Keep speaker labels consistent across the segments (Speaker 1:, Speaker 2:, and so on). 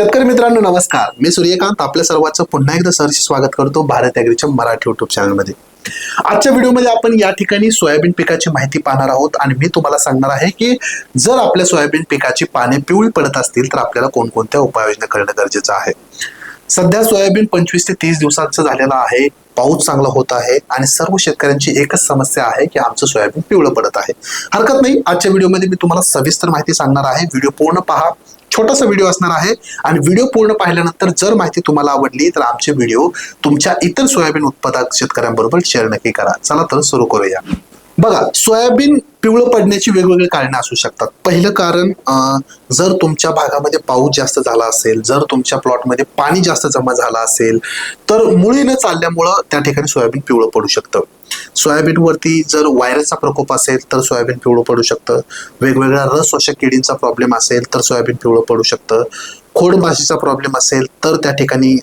Speaker 1: शेतकरी मित्रांनो नमस्कार. मी सूर्यकांत. आपल्या सर्वांचं पुन्हा एकदा सरशी स्वागत करतो भारत ॲग्रीच्या मराठी युट्यूब चॅनलमध्ये आजच्या व्हिडिओमध्ये आपण या ठिकाणी सोयाबीन पिकाची माहिती पाहणार आहोत आणि मी तुम्हाला सांगणार आहे की जर आपल्या सोयाबीन पिकाची पाने पिवळी पडत असतील तर आपल्याला कोणकोणत्या उपाययोजना करणं गरजेचं आहे? सध्या सोयाबीन पंचवीस ते तीस दिवसांचं झालेलं आहे. पाऊस चांगला होत आहे आणि सर्व शेतकऱ्यांची एकच समस्या आहे की आमचं सोयाबीन पिवळं पडत आहे. हरकत नाही. आजच्या व्हिडिओमध्ये मी तुम्हाला सविस्तर माहिती सांगणार आहे. व्हिडिओ पूर्ण पहा. छोटासा व्हिडिओ असणार आहे. आणि व्हिडिओ पूर्ण पाहिल्यानंतर जर माहिती तुम्हाला आवडली तर आमचे व्हिडिओ तुमच्या इतर सोयाबीन उत्पादक शेतकऱ्यांबरोबर शेअर नक्की करा. चला तर सुरू करूया. बघा सोयाबीन पिवळं पडण्याची वेगवेगळी कारणं असू शकतात. पहिलं कारण जर तुमच्या भागामध्ये पाऊस जास्त झाला असेल जर तुमच्या प्लॉटमध्ये पाणी जास्त जमा झाला असेल तर मुळी न चालल्यामुळं त्या ठिकाणी सोयाबीन पिवळं पडू शकतं. सोयाबीनवरती जर व्हायरसचा प्रकोप असेल तर सोयाबीन पिवळं पडू शकतं. वेगवेगळ्या रस शोषक किडींचा प्रॉब्लेम असेल तर सोयाबीन पिवळं पडू शकतं. खोडभाषेचा प्रॉब्लेम असेल तर त्या ठिकाणी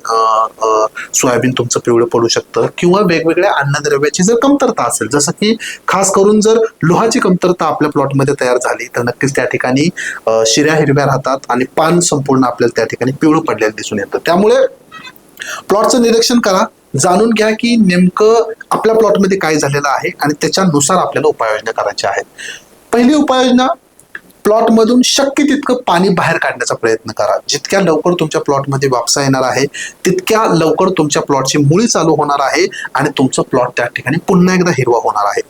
Speaker 1: सोयाबीन तुमचं पिवळं पडू शकतं. किंवा वेगवेगळ्या अन्नद्रव्याची जर कमतरता असेल जसं की खास करून जर लोहाची कमतरता आपल्या प्लॉटमध्ये तयार झाली तर नक्कीच त्या ठिकाणी शिऱ्या हिरव्या राहतात आणि पान संपूर्ण आपल्याला त्या ठिकाणी पिवळं पडलेलं दिसून येतं. त्यामुळे प्लॉटचं निरीक्षण करा. जाणून घ्या की नेमकं आपल्या प्लॉटमध्ये काय झालेलं आहे आणि त्याच्यानुसार आपल्याला उपाययोजना करायच्या आहेत. पहिली उपाययोजना प्लॉटमधून शक्य तितकं पाणी बाहेर काढण्याचा प्रयत्न करा. जितक्या लवकर तुमच्या प्लॉटमध्ये वापसा येणार आहे तितक्या लवकर तुमच्या प्लॉटची मुळी चालू होणार आहे आणि तुमचं प्लॉट त्या ठिकाणी पुन्हा एकदा हिरवा होणार आहे.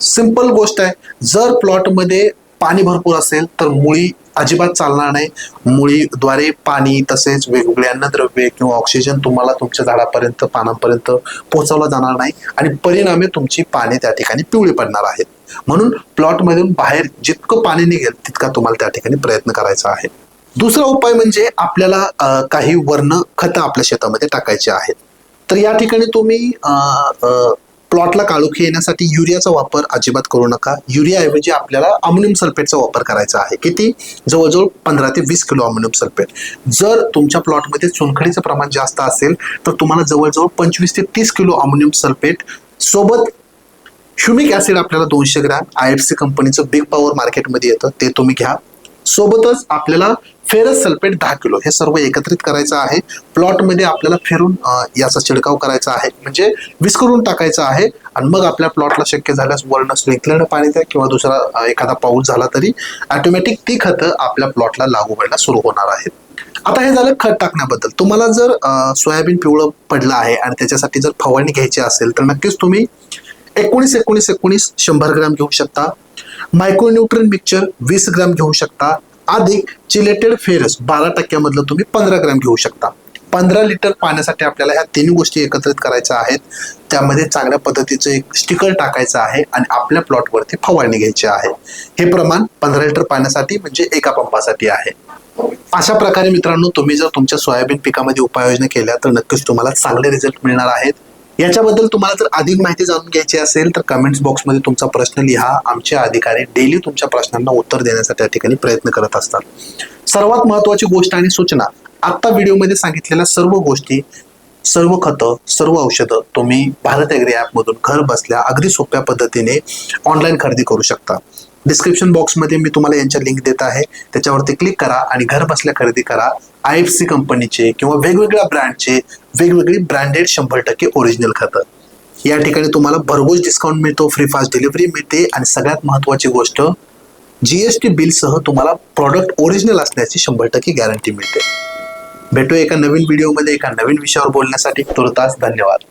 Speaker 1: सिंपल गोष्ट आहे जर प्लॉटमध्ये पाणी भरपूर असेल तर मुळी अजिबात चालणार नाही. मुळीद्वारे पाणी तसेच वेगवेगळे अन्नद्रव्ये किंवा ऑक्सिजन तुम्हाला तुमच्या झाडापर्यंत पानांपर्यंत पोहोचवला जाणार नाही आणि परिणामी तुमची पाने त्या ठिकाणी पिवळी पडणार आहेत. म्हणून प्लॉटमधून बाहेर जितकं पाणी निघेल तितका तुम्हाला त्या ठिकाणी प्रयत्न करायचा आहे. दुसरा उपाय म्हणजे आपल्याला काही वर्ण खतं आपल्या शेतामध्ये टाकायचे आहेत. तर या ठिकाणी तुम्ही प्लॉटला काळोखी येण्यासाठी युरियाचा वापर अजिबात करू नका. युरियाऐवजी आपल्याला अमोनियम सल्फेटचा वापर करायचा आहे. किती? जवळजवळ पंधरा ते वीस किलो अमोनियम सल्फेट. जर तुमच्या प्लॉटमध्ये चुनखडीचं प्रमाण जास्त असेल तर तुम्हाला जवळजवळ पंचवीस ते तीस किलो अमोनियम सल्फेट सोबत ह्युमिक ऍसिड आपल्याला दोनशे ग्रॅम आय एफ सी कंपनीचं बिग पॉवर मार्केटमध्ये येतं. ते तुम्ही घ्या. सोबतच आपल्याला फेरस सल्फेट दहा किलो हे सर्व एकत्रित करायचं आहे. प्लॉटमध्ये आपल्याला फिरून याचा छिडकाव करायचा आहे. म्हणजे विस्करून टाकायचा आहे आणि मग आपल्या प्लॉटला शक्य झाल्यास वर्ण स्प्रिंकलरनं पाणी द्या किंवा दुसरा एखादा पाऊस झाला तरी ऑटोमॅटिक ती खतं आपल्या प्लॉटला लागू व्हायला सुरू होणार आहेत आता हे झालं खत टाकण्याबद्दल. तुम्हाला जर सोयाबीन पिवळं पडलं आहे आणि त्याच्यासाठी जर फवारणी घ्यायची असेल तर नक्कीच तुम्ही एकोणीस एकोणीस एकोणीस शंभर ग्रॅम घेऊ शकता. मायक्रोन्यूट्रन मिक्सचर वीस ग्रॅम घेऊ शकता. अधिक चिलेटेड फेरस बारा टक्क्यामधलं तुम्ही पंधरा ग्रॅम घेऊ शकता. पंधरा लिटर पाण्यासाठी आपल्याला ह्या तिन्ही गोष्टी एकत्रित करायच्या आहेत. त्यामध्ये चांगल्या पद्धतीचं एक स्टिकर टाकायचं आहे आणि आपल्या प्लॉटवरती फवारणी घ्यायची आहे. हे प्रमाण पंधरा लिटर पाण्यासाठी म्हणजे एका पंपासाठी आहे. अशा प्रकारे मित्रांनो तुम्ही जर तुमच्या सोयाबीन पिकामध्ये उपाययोजना केल्या तर नक्कीच तुम्हाला चांगले रिझल्ट मिळणार आहेत. याच्याबद्दल तुम्हाला जर अधिक माहिती जाणून घ्यायची असेल तर कमेंट्स बॉक्समध्ये तुमचा प्रश्न लिहा. आमचे अधिकारी डेली तुमच्या प्रश्नांना उत्तर देण्याचा त्या ठिकाणी प्रयत्न करत असतात. सर्वात महत्वाची गोष्ट आणि सूचना. आत्ता व्हिडिओमध्ये सांगितलेल्या सर्व गोष्टी सर्व खतं सर्व औषधं तुम्ही भारत ॲग्री ॲपमधून घर बसल्या अगदी सोप्या पद्धतीने ऑनलाईन खरेदी करू शकता. डिस्क्रिप्शन बॉक्समध्ये मी तुम्हाला यांच्या लिंक देत आहे. त्याच्यावरती क्लिक करा आणि घर बसल्या खरेदी करा. आय एफ सी कंपनीचे किंवा वेगवेगळ्या ब्रँडचे वेगवेगळी ब्रँडेड शंभर टक्के ओरिजिनल खतं. या ठिकाणी तुम्हाला भरघोस डिस्काउंट मिळतो फ्री फास्ट डिलिव्हरी मिळते आणि सगळ्यात महत्त्वाची गोष्ट जीएसटी बिलसह तुम्हाला प्रॉडक्ट ओरिजिनल असण्याची शंभर टक्के गॅरंटी मिळते. भेटू एका नवीन व्हिडिओमध्ये एका नवीन विषयावर बोलण्यासाठी. तुर्तास धन्यवाद.